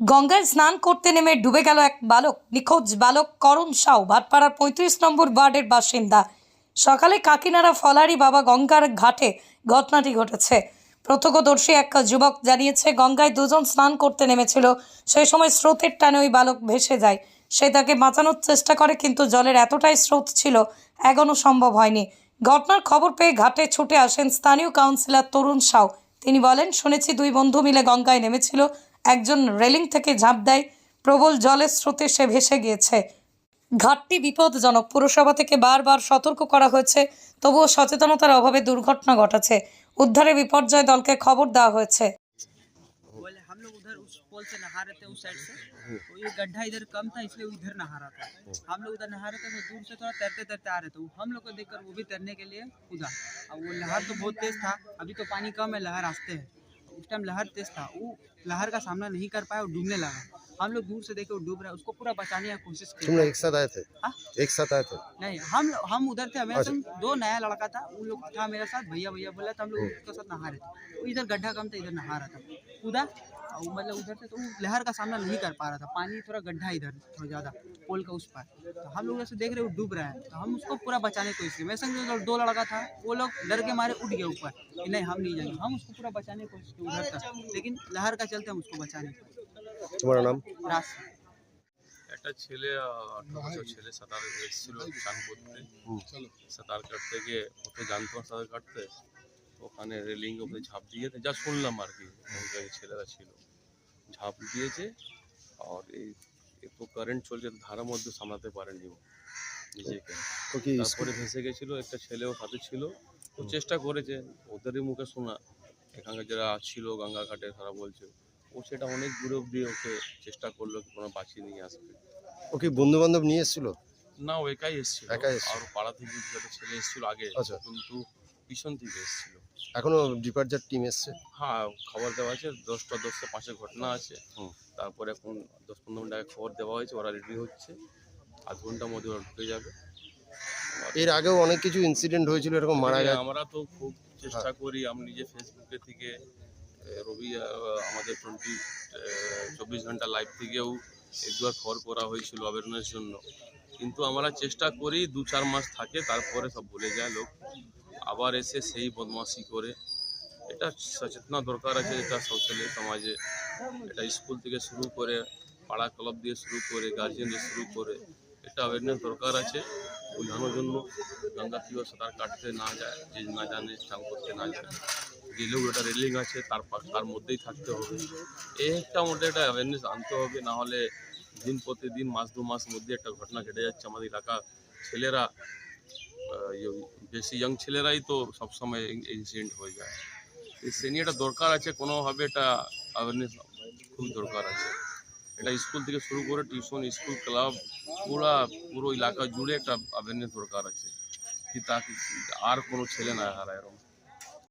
গঙ্গায় স্নান করতে নেমে ডুবে গেল এক বালক, নিখোঁজ বালক করণ সাউ, ভাটপাড়ার পঁয়ত্রিশ নম্বর ওয়ার্ডের বাসিন্দা। সকালে কাকিনাড়া ফলারি বাবা গঙ্গার ঘাটে ঘটনাটি ঘটেছে। প্রত্যক্ষদর্শী এক যুবক জানিয়েছে, গঙ্গায় দুজন স্নান করতে নেমেছিল। সেই সময় স্রোতের টানে ওই বালক ভেসে যায়। সে তাকে বাঁচানোর চেষ্টা করে, কিন্তু জলের এতটাই স্রোত ছিল এগোনো সম্ভব হয়নি। ঘটনার খবর পেয়ে ঘাটে ছুটে আসেন স্থানীয় কাউন্সিলর তরুণ সাউ। তিনি বলেন, শুনেছি দুই বন্ধু মিলে গঙ্গায় নেমেছিল। একজন রেলিং থেকে ঝাঁপ দেয় প্রবল জলের স্রোতে সে ভেসে গিয়েছে ঘাটটি বিপদজনক পুরসভা থেকে বারবার সতর্ক করা হয়েছে তবুও সচেতনতার অভাবে দুর্ঘটনা ঘটাচ্ছে উদ্ধারে বিপর্যয় দলকে খবর দেওয়া হয়েছে बोले हम लोग उधर उस पोल से नहा रहे थे उस साइड से तो ये गड्ढा इधर कम था इसलिए वो इधर नहा रहा था हम लोग उधर नहा रहे थे तो दूर से थोड़ा तैरते तैरते आ रहे थे हम लोग को देखकर वो भी तैरने के लिए कूदा अब वो लहर तो बहुत तेज था अभी तो पानी कम है लहर आस्ते है उस टाइम लहर तेज था। वो लहर का सामना नहीं कर पाया और डूबने लगा। हम लोग दूर से देखे वो डूब रहा है। उसको पूरा बचाने की कोशिश तुम की लोग एक साथ आए थे? हाँ? एक साथ आए थे? नहीं हम हम उधर थे। हमारे साथ दो नया लड़का था। उन लोग था मेरे साथ। भैया भैया बोला था हम लोग उसके साथ नहा रहे थे। इधर गड्ढा कम था इधर नहा रहा था। कूदा और वो मतलब उधर से तो वो लहर का सामना नहीं कर पा रहा था पानी थोड़ा गड्ढा इधर थोड़ा ज़्यादा पोल का उस पार तो हम लोग ऐसे देख रहे वो डूब रहा है तो हम उसको पूरा बचाने की कोशिश की मेरे संग जो दो लड़का था वो लोग डर के मारे उठ गए ऊपर कि नहीं हम नहीं जाएंगे हम उसको पूरा बचाने की कोशिश की उधर तक लेकिन लहर का चलते हम उसको बचाने की तुम्हारा नाम रास्ता একটা ছেলে আঠারো বছর ছেলে সাঁতার এসেছিল চান করতে সাঁতার কাটতে গিয়ে ও তো জানতো না সাঁতার কাটতে ওখানে রেলিং ওপরে ঝাঁপ দিয়ে যা শুনলাম আর কি ছেলেরা ছিল। ঝাঁপ দিয়েছে আর এই এত কারেন্ট চলছে ধারার মধ্যে সামলাতে পারেনি ও নিজেকে। তারপরে ভেসে গেছিল একটা ছেলেও সাথে ছিল। ও চেষ্টা করেছে ওদেরই মুখে শোনা। এখানকার যারা ছিল গঙ্গা ঘাটে তারা বলছে ও সেটা অনেক দূরে অব্দি ওকে চেষ্টা করল কোনো বাঁচিয়ে নিয়ে আসবে ও কি বন্ধু বান্ধব নিয়ে এসেছিল? না ও একাই এসেছিল। একাই আর পাড়া থেকে ছেলে এসেছিল আগে আচ্ছা। কিন্তু পিছন থেকে এসেছিল। এখনও ডিপার্চার টিম এসছে? হ্যাঁ খবর দেওয়া আছে দশটা দশটা পাঁচের ঘটনা আছে। তারপরে এখন দশ পনেরো মিনিট আগে খবর দেওয়া হয়েছে ওরা রেডি হচ্ছে। আধ ঘণ্টার মধ্যে ওরা ঢুকে যাবে। এর আগেও অনেক কিছু ইনসিডেন্ট হয়েছিল এরকম মারা হ্যাঁ, গেছে। আমরা তো খুব চেষ্টা করি আমি নিজে ফেসবুকে থেকে রবি আমাদের টোয়েন্টি চব্বিশ ঘণ্টা লাইভ থেকেও এক দুবার খবর করা হয়েছিল অ্যাওয়ারনেস জন্য। কিন্তু আমরা চেষ্টা করি দু চার মাস থাকে তারপরে সব ভুলে যায় লোক। আবার এসে সেই বদমাশি করে, এটা সচেতনা দরকার আছে এটা ছেলে সমাজে। এটা স্কুল থেকে শুরু করে, পাড়া ক্লাব দিয়ে শুরু করে গার্জিয়ান দিয়ে শুরু করে, এটা অ্যাওয়ারনেস দরকার আছে। বোঝানোর জন্য গঙ্গা কীভাবে সাঁতার কাটতে না যায়, যে না জানে, চান করতে না জানে। গেলেও একটা রেলিং আছে, তার তার মধ্যেই থাকতে হবে। এই একটা মধ্যে একটা অ্যাওয়ারনেস আনতে হবে, না হলে দিন প্রতিদিন, মাস দু মাস মধ্যে একটা ঘটনা ঘটে যাচ্ছে। আমাদের এলাকা ছেলেরা বেশি ইয়াং ছেলেরাই তো সবসময় ইনসিডেন্ট হয়ে যায় সে নিয়ে এটা দরকার আছে কোনোভাবে এটা অ্যাওয়ারনেস খুব দরকার আছে এটা স্কুল থেকে শুরু করে টিউশন স্কুল ক্লাব পুরা পুরো এলাকা জুড়ে একটা অ্যাওয়ারনেস দরকার আছে কি তাকে আর কোনো ছেলে না হারায় এরকম